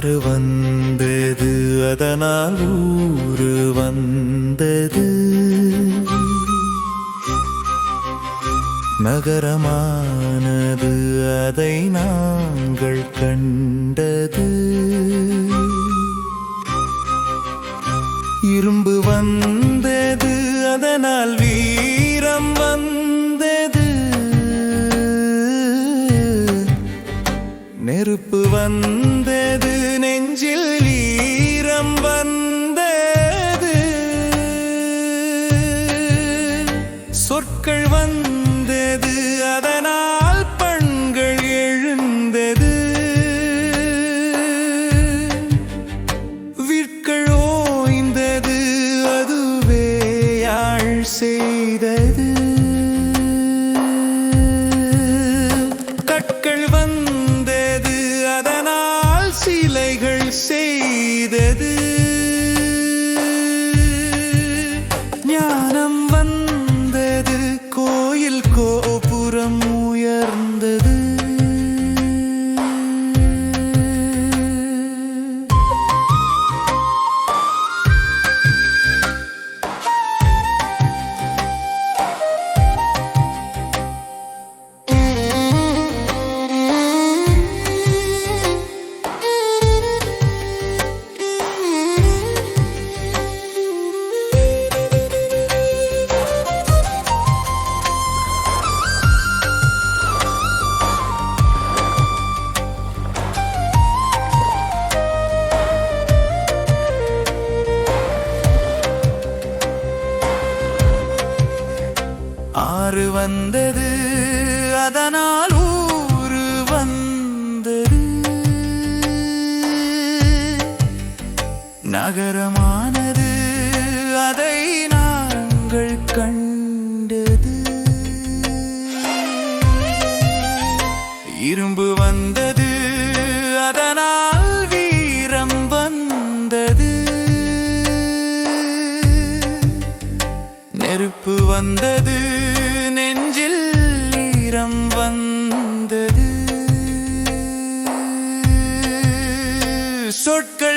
ஆறு வந்தது அதனால் ஊரு வந்தது. நகரமானது அதை நாங்கள் கண்டது. இரும்பு வந்தது அதனால் வீரம் வந்தது. நெருப்பு வந்தது ஆறு வந்தது அதனால் ஊரு வந்தது. நகரமானது அதை நாங்கள் கண்டது. இரும்பு வந்தது அதனால் வீரம் வந்தது. நெருப்பு வந்தது நெஞ்சில் ஈரம் வந்தது. சொற்கள்